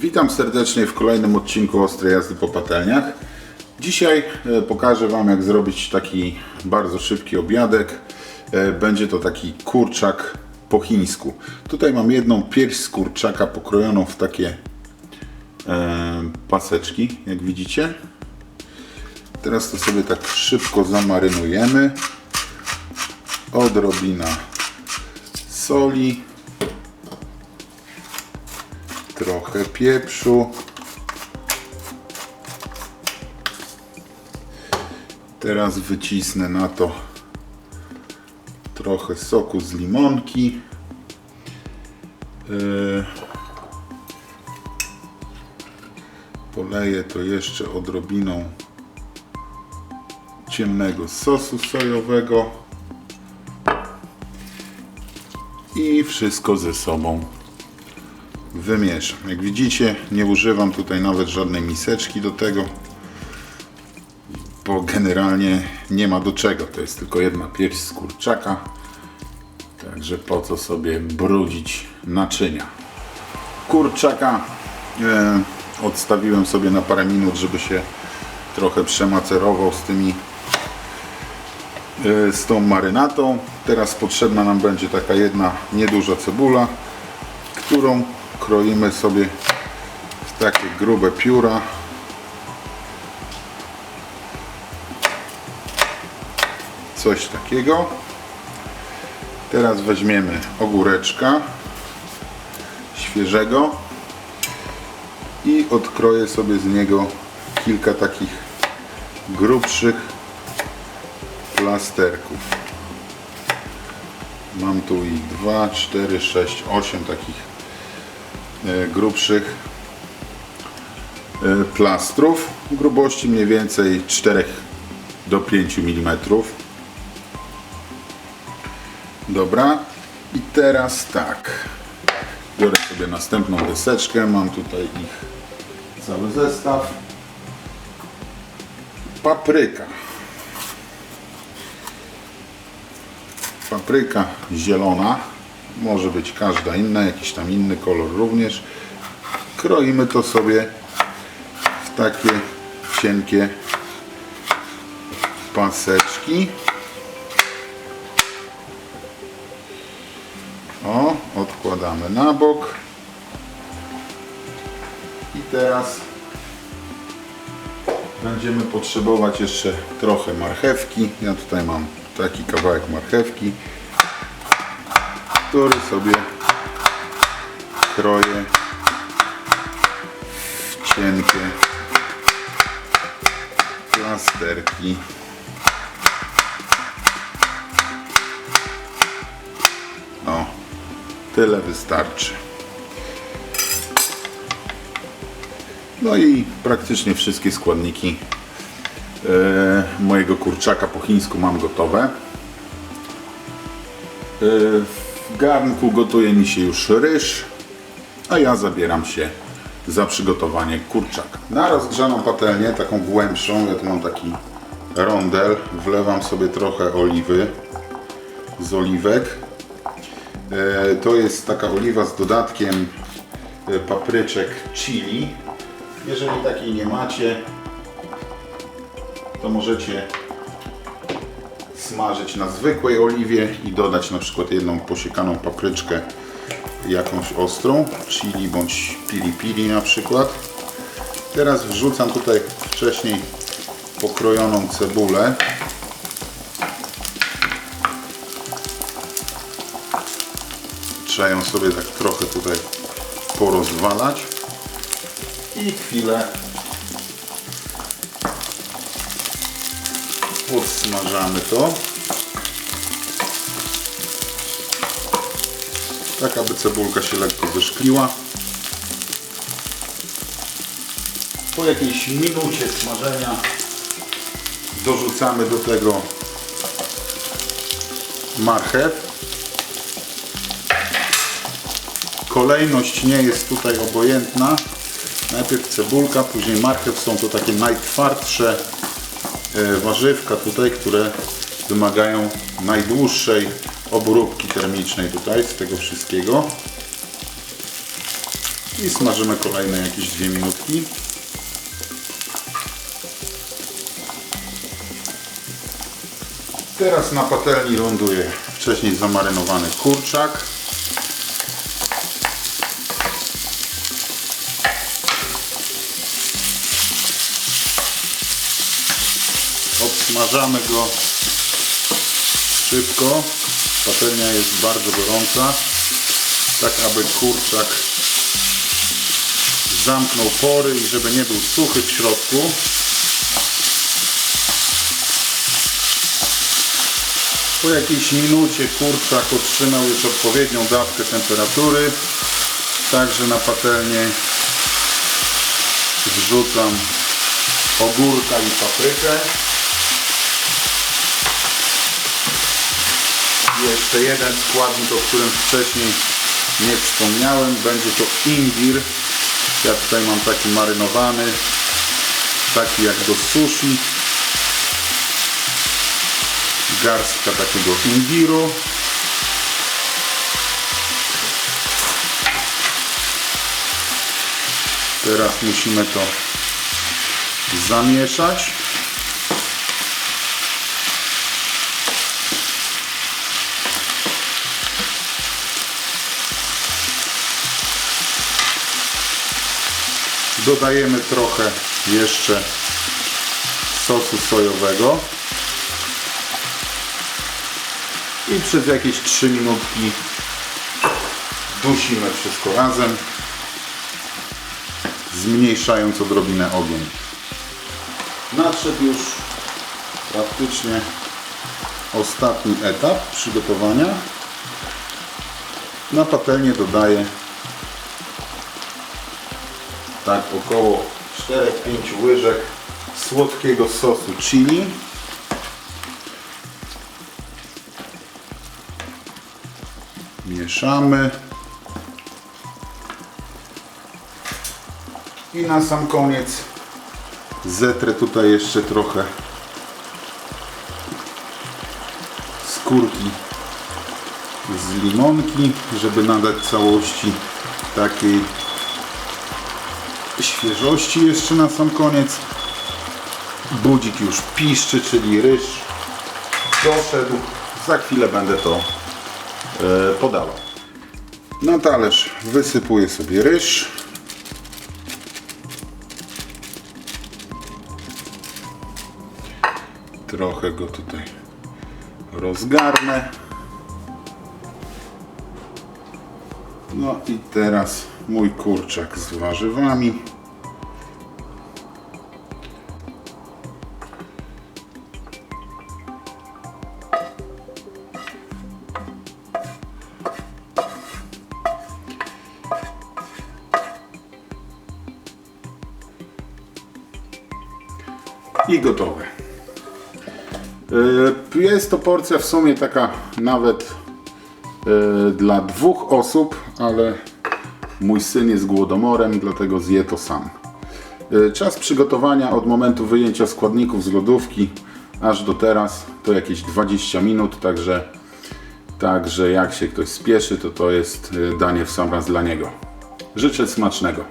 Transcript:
Witam serdecznie w kolejnym odcinku Ostrej Jazdy po patelniach. Dzisiaj e, pokażę Wam jak zrobić taki bardzo szybki obiadek. E, Będzie to taki kurczak po chińsku. Tutaj mam jedną pierś z kurczaka pokrojoną w takie e, paseczki, jak widzicie. Teraz to sobie tak szybko zamarynujemy. Odrobina soli, trochę pieprzu. Teraz wycisnę na to trochę soku z limonki. Yy, Poleję to jeszcze odrobiną ciemnego sosu sojowego i wszystko ze sobą wymieszam. Jak widzicie, nie używam tutaj nawet żadnej miseczki do tego, bo generalnie nie ma do czego. To jest tylko jedna pierś z kurczaka, także po co sobie brudzić naczynia. Kurczaka e, odstawiłem sobie na parę minut, żeby się trochę przemacerował z tymi e, z tą marynatą. Teraz potrzebna nam będzie taka jedna nieduża cebula, którą kroimy sobie w takie grube pióra. Coś takiego. Teraz weźmiemy ogóreczka świeżego i odkroję sobie z niego kilka takich grubszych plasterków. Mam tu ich 2, 4, 6, 8 takich grubszych e, plastrów grubości mniej więcej 4 do 5 mm. Dobra. I teraz tak. Biorę sobie następną deseczkę. Mam tutaj ich cały zestaw. Papryka. Papryka zielona. Może być każda inna, jakiś tam inny kolor również. Kroimy to sobie w takie cienkie paseczki. O, odkładamy na bok. I teraz będziemy potrzebować jeszcze trochę marchewki. Ja tutaj mam taki kawałek marchewki, który sobie kroję w cienkie plasterki. O, tyle wystarczy. No i praktycznie wszystkie składniki e, mojego kurczaka po chińsku mam gotowe. W garnku gotuje mi się już ryż, a ja zabieram się za przygotowanie kurczaka. Na rozgrzaną patelnię, taką głębszą, ja tu mam taki rondel, wlewam sobie trochę oliwy z oliwek. E, To jest taka oliwa z dodatkiem e, papryczek chili. Jeżeli takiej nie macie, to możecie smażyć na zwykłej oliwie i dodać na przykład jedną posiekaną papryczkę jakąś ostrą, chili bądź pili pili na przykład. Teraz wrzucam tutaj wcześniej pokrojoną cebulę. Trzeba ją sobie tak trochę tutaj porozwalać i chwilę podsmażamy to. Tak, aby cebulka się lekko zeszkliła. Po jakiejś minucie smażenia dorzucamy do tego marchew. Kolejność nie jest tutaj obojętna. Najpierw cebulka, później marchew. Są to takie najtwardsze warzywka tutaj, które wymagają najdłuższej obróbki termicznej tutaj z tego wszystkiego. I smażymy kolejne jakieś dwie minutki. Teraz na patelni ląduje wcześniej zamarynowany kurczak. Obsmażamy go szybko. Patelnia jest bardzo gorąca, tak aby kurczak zamknął pory i żeby nie był suchy w środku. Po jakiejś minucie kurczak otrzymał już odpowiednią dawkę temperatury. Także na patelnię wrzucam ogórka i paprykę. Jeszcze jeden składnik, o którym wcześniej nie wspomniałem, będzie to imbir. Ja tutaj mam taki marynowany, taki jak do sushi. Garstka takiego imbiru. Teraz musimy to zamieszać. Dodajemy trochę jeszcze sosu sojowego. I przez jakieś 3 minutki dusimy wszystko razem, zmniejszając odrobinę ogień. Nadszedł już praktycznie ostatni etap przygotowania. Na patelnię dodaję tak około 4-5 łyżek słodkiego sosu chili. Mieszamy. I na sam koniec zetrę tutaj jeszcze trochę skórki z limonki, żeby nadać całości takiej świeżości jeszcze na sam koniec. Budzik już piszczy, czyli ryż doszedł. Za chwilę będę to e, podawał. Na talerz wysypuję sobie ryż. Trochę go tutaj rozgarnę. No i teraz mój kurczak z warzywami. I gotowe. Yy, Jest to porcja w sumie taka nawet yy, dla dwóch osób, ale mój syn jest głodomorem, dlatego zje to sam. Yy, Czas przygotowania od momentu wyjęcia składników z lodówki aż do teraz to jakieś 20 minut, także, także jak się ktoś spieszy, to to jest yy, danie w sam raz dla niego. Życzę smacznego.